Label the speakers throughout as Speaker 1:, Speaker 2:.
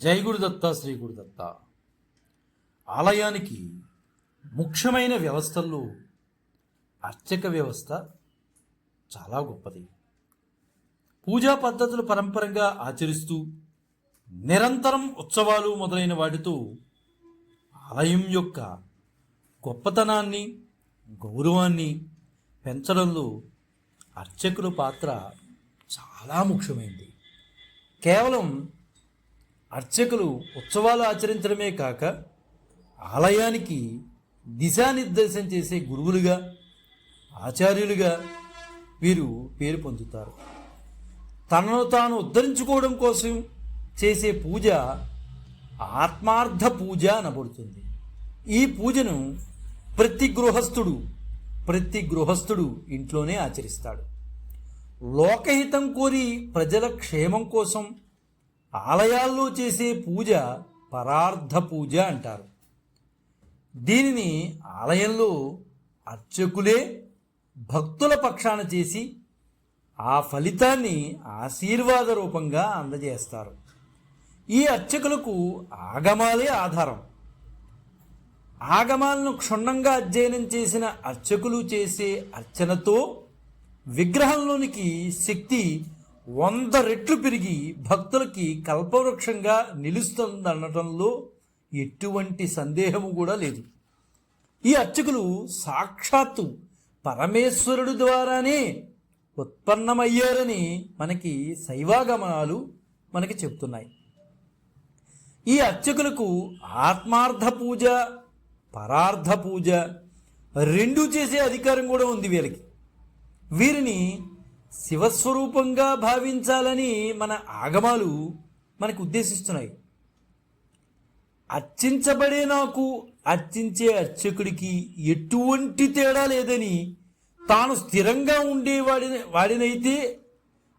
Speaker 1: జై గురుదత్త శ్రీ గురుదత్త. ఆలయానికి ముఖ్యమైన వ్యవస్థల్లో అర్చక వ్యవస్థ చాలా గొప్పది. పూజా పద్ధతులు పరంపరంగా ఆచరిస్తూ నిరంతరం ఉత్సవాలు మొదలైన వాటితో ఆలయం యొక్క గొప్పతనాన్ని గౌరవాన్ని పెంచడంలో అర్చకుల పాత్ర చాలా ముఖ్యమైనది కేవలం అర్చకులు ఉత్సవాలు ఆచరించడమే కాక ఆలయానికి దిశానిర్దేశం చేసే గురువులుగా ఆచార్యులుగా వీరు పేరు పొందుతారు. తనను తాను ఉద్ధరించుకోవడం కోసం చేసే పూజ ఆత్మార్థ పూజ అనబడుతుంది. ఈ పూజను ప్రతి గృహస్థుడు ప్రతి గృహస్థుడు ఇంట్లోనే ఆచరిస్తాడు. లోకహితం కోరి ప్రజల క్షేమం కోసం ఆలయాల్లో చేసే పూజ పరార్థ పూజ అంటారు. దీనిని ఆలయంలో అర్చకులే భక్తుల పక్షాన చేసి ఆ ఫలితాన్ని ఆశీర్వాద రూపంగా అందజేస్తారు. ఈ అర్చకులకు ఆగమాలే ఆధారం. ఆగమాలను క్షుణ్ణంగా అధ్యయనం చేసిన అర్చకులు చేసే అర్చనతో విగ్రహంలోనికి శక్తి వంద రెట్లు పెరిగి భక్తులకి కల్పవృక్షంగా నిలుస్తుందనటంలో ఎటువంటి సందేహము కూడా లేదు. ఈ అర్చకులు సాక్షాత్తు పరమేశ్వరుడు ద్వారానే ఉత్పన్నమయ్యారని మనకి శైవాగమనాలు మనకి చెప్తున్నాయి ఈ అర్చకులకు ఆత్మార్థ పూజ పరార్థ పూజ రెండు చేసే అధికారం కూడా ఉంది వీరికి వీరిని శివస్వరూపంగా భావించాలని మన ఆగమాలు మనకు ఉద్దేశిస్తున్నాయి. అర్చించబడే నాకు అర్చించే అర్చకుడికి ఎటువంటి తేడా లేదని తాను స్థిరంగా ఉండేవాడి వాడినైతే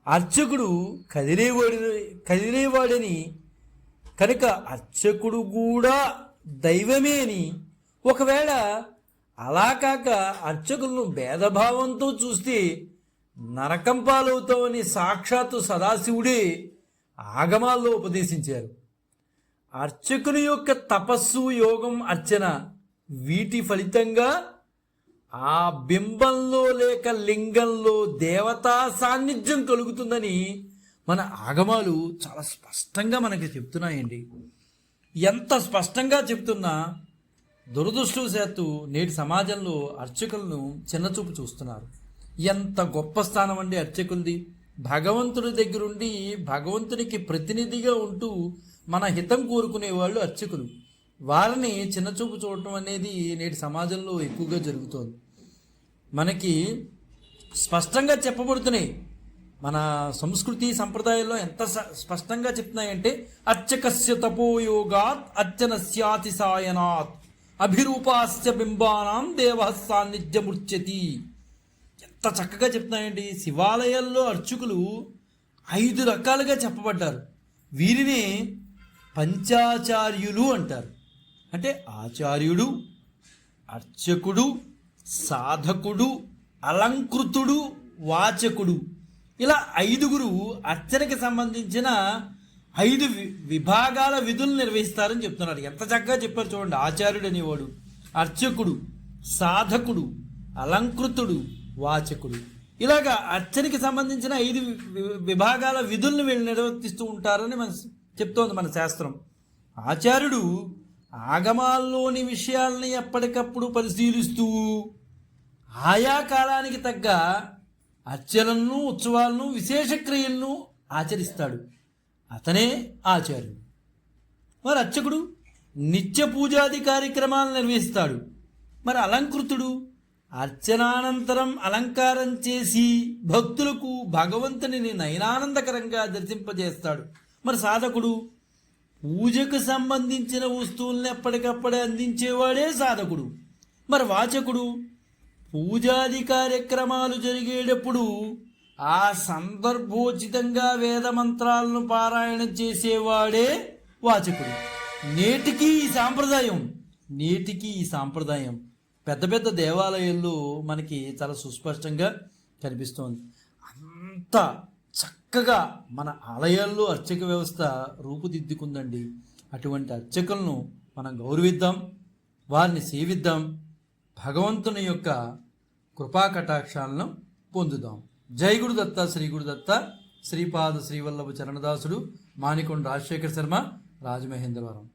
Speaker 1: అర్చకుడు కదిలేవాడి కదిలేవాడని కనుక అర్చకుడు కూడా దైవమే అని ఒకవేళ అలా కాక అర్చకులను భేదభావంతో చూస్తే నరకం పాలవుతామని సాక్షాత్తు సదాశివుడే ఆగమాల్లో ఉపదేశించారు. అర్చకుని యొక్క తపస్సు యోగం అర్చన వీటి ఫలితంగా ఆ బింబంలో లేక లింగంలో దేవతా సాన్నిధ్యం కలుగుతుందని మన ఆగమాలు చాలా స్పష్టంగా మనకి చెప్తున్నాయండి. ఎంత స్పష్టంగా చెప్తున్నా దురదృష్టవశాత్తు నేటి సమాజంలో అర్చకులను చిన్నచూపు చూస్తున్నారు. ఎంత గొప్ప స్థానం అండి అర్చకులది. భగవంతుడి దగ్గరుండి భగవంతునికి ప్రతినిధిగా ఉంటూ మన హితం కోరుకునే వాళ్ళు అర్చకులు. వారిని చిన్నచూపు చూడటం అనేది నేటి సమాజంలో ఎక్కువగా జరుగుతోంది. మనకి స్పష్టంగా చెప్పబడుతున్నాయి. మన సంస్కృతి సంప్రదాయాల్లో ఎంత స్పష్టంగా చెప్తున్నాయంటే అర్చకస్య తపోయోగాత్ అర్చనస్యాతిసాయనాత్ అభిరూపాస్య బింబానాం దేవ సాన్నిధ్యముర్చతి ఎంత చక్కగా చెప్తున్నాయండి. శివాలయాల్లో అర్చకులు ఐదు రకాలుగా చెప్పబడ్డారు. వీరినే పంచాచార్యులు అంటారు. అంటే ఆచార్యుడు అర్చకుడు సాధకుడు అలంకృతుడు వాచకుడు. ఇలా ఐదుగురు అర్చనకి సంబంధించిన ఐదు వి- విభాగాల విధులు నిర్వహిస్తారని చెప్తున్నారు. ఎంత చక్కగా చెప్పారు చూడండి. ఆచార్యుడు అనేవాడు అర్చకుడు సాధకుడు అలంకృతుడు వాచకుడు. ఇలాగా అర్చనకి సంబంధించిన ఐదు వి- వి- విభాగాల విధులను వీళ్ళు నిర్వర్తిస్తూ ఉంటారని మన చెప్తోంది మన శాస్త్రం. ఆచార్యుడు ఆగమాల్లోని విషయాల్ని ఎప్పటికప్పుడు పరిశీలిస్తూ ఆయా కాలానికి తగ్గ అర్చనలను ఉత్సవాలను విశేష క్రియలను ఆచరిస్తాడు. అతనే ఆచార్యుడు. మరి అర్చకుడు నిత్య పూజాది కార్యక్రమాలు నిర్వహిస్తాడు. మరి అలంకృతుడు అర్చనానంతరం అలంకారం చేసి భక్తులకు భగవంతుని నయనానందకరంగా దర్శింపజేస్తాడు. మరి సాధకుడు పూజకు సంబంధించిన వస్తువుల్ని ఎప్పటికప్పుడే అందించేవాడే సాధకుడు. మరి వాచకుడు పూజాది కార్యక్రమాలు జరిగేటప్పుడు ఆ సందర్భోచితంగా వేద మంత్రాలను పారాయణం చేసేవాడే వాచకుడు. నేటికి ఈ సాంప్రదాయం నేటికి ఈ సాంప్రదాయం. పెద్ద పెద్ద దేవాలయాల్లో మనకి చాలా సుస్పష్టంగా కనిపిస్తోంది. అంత చక్కగా మన ఆలయాల్లో అర్చక వ్యవస్థ రూపుదిద్దుకుందండి. అటువంటి అర్చకులను మనం గౌరవిద్దాం వారిని సేవిద్దాం భగవంతుని యొక్క కృపా కటాక్షాలను పొందుదాం. జై గురుదత్త శ్రీ గురుదత్త శ్రీపాద శ్రీవల్లభ చరణదాసుడు మాణికొండ రాజశేఖర శర్మ రాజమహేంద్రవరం.